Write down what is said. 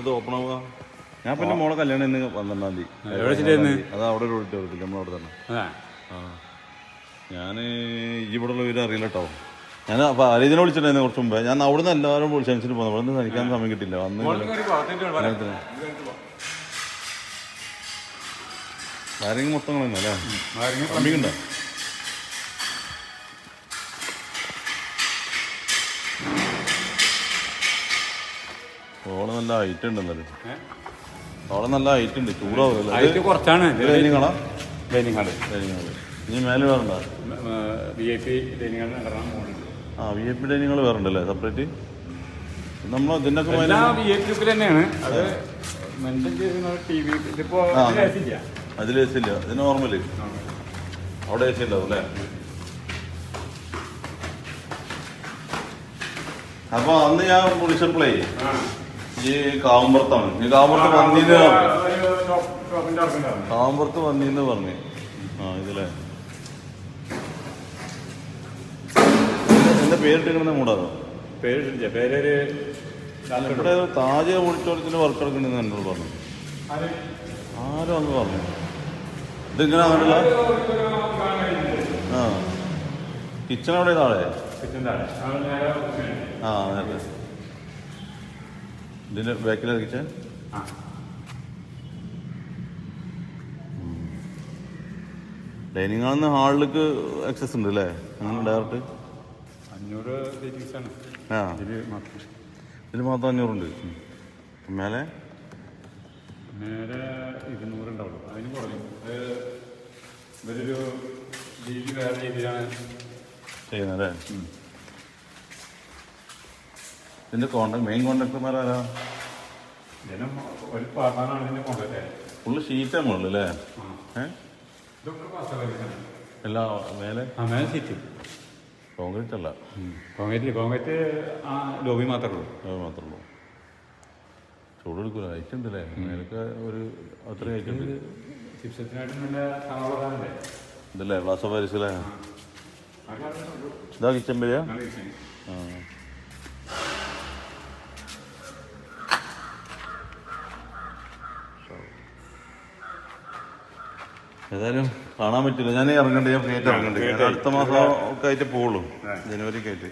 ഇത് ഓപ്പൺ ആവുക ഞാൻ പിന്നെ മോളെ കല്യാണം ഇന്ന് പന്ത്രണ്ടാം തീയതി? അത് അവിടെ ഒരു ഓഡിറ്റോറിയത്തിൽ നമ്മളവിടെ തന്നെ ഞാൻ ഈ ഇവിടെ ഉള്ള വിവരം അറിയില്ല കേട്ടോ ഞാൻ ആരെതിനെ വിളിച്ചിട്ടുണ്ടായിരുന്നു കുറച്ച് മുമ്പേ ഞാൻ അവിടെ നിന്ന് എല്ലാവരും ക്ഷണിച്ചിട്ട് പോകുന്നു അവിടെ നിന്ന് കഴിക്കാൻ സമയം കിട്ടില്ല വന്ന് വയറിങ് മൊത്തം അല്ലേ കമ്പിക്കുണ്ടോ നല്ല ഹൈറ്റ് ഉണ്ട് എന്നാലും അവിടെ നല്ല ഹൈറ്റ് ഉണ്ട്. ചൂടാവില്ല ഹൈറ്റ് കുറച്ചാണ്. ഹാൾ? ഹാൾ. ഇനി മേലെ വേറെണ്ടോ വി ഐ പി ഡൈനിങ് ഹാളിന് ആ വി ഐ പി ഹാൾ വേറെ സെപ്പറേറ്റ് നമ്മൾ ഇതിനൊക്കെ വി ഐ പി തന്നെയാണ്. അത് മെൻഷൻ ചെയ്യുന്ന ടി വി ഇതിപ്പോ. അതിൽ എ സി ഇല്ല ഇത് നോർമൽ അവിടെ എ സി ഉണ്ടാവും അല്ലേ? അപ്പൊ അന്ന് ഞാൻ വിളിച്ചപ്പോഴേ. ഈ കാവുമ്പുറത്താണ് ഈ കാവുമ്പുറത്ത് വന്നീന്ന് പറഞ്ഞു. കാവുമ്പുറത്ത് വന്നീന്ന് പറഞ്ഞു ആ ഇതിലെ എന്റെ പേരിട്ടിങ്ങനെ മൂടാതോ പേരിട്ടില്ല പേരൊരു ഇവിടെ താജ ഓഡിറ്റോറിയത്തിന് വർക്ക് എടുക്കണെന്ന് എന്നോട് പറഞ്ഞു ആരും അന്ന് പറഞ്ഞു ഇതിങ്ങനെ അങ്ങനെയുള്ള ആ കിച്ചൺ എവിടെ താഴെ. ആ നേരത്തെ ഇതിന്റെ ബാക്കിൽ ആ. ഡൈനിങ് ഹാളിൽ നിന്ന് ഹാളിലേക്ക് ആക്സസ് ഉണ്ട് അല്ലേ അങ്ങനെ ഡയറക്റ്റ് അഞ്ഞൂറ് ആ. ഇതിൽ മാത്രം. അഞ്ഞൂറുണ്ട്. മേലെ? നേരെ ഇരുന്നൂറ് ഉണ്ടാവുള്ളൂ. അതിന് കുറഞ്ഞു ഇവരൊരു രീതി വേറെ രീതിയിലാണ് ചെയ്യുന്നത് അല്ലേ ഇതിന്റെ കോണ്ടാക്ട് മെയിൻ കോണ്ടാക്ടർമാരാരാ ആരാ? ഫുള്ള് ഷീറ്റാ മുകളിൽ അല്ലേ? എല്ലാ മേലെ? മേലെ കോൺക്രീറ്റ് അല്ല. കോൺക്രീറ്റ് കോൺക്രീറ്റ് ആ ലോബി മാത്രമേ ഉള്ളൂ. ലോബി മാത്രമേ ഉള്ളൂ. ചൂടെടുക്കൂല. ഹൈറ്റ് മേലൊക്കെ ഒരു അത്ര ഹൈറ്റ് ഉണ്ട്. ഇതല്ലേ? ഗ്ലാസ് ഓഫ് പാരീസ് അല്ലേ? ഇതാ കിച്ചൻ ഏതായാലും കാണാൻ പറ്റില്ല. ഞാൻ ഇറങ്ങണ്ടേ? ഞാൻ ആയിട്ട് ഇറങ്ങണ്ടേ? അടുത്ത മാസം ഒക്കെ ആയിട്ട് പോവുള്ളൂ. ജനുവരിക്ക് ആയിട്ട്.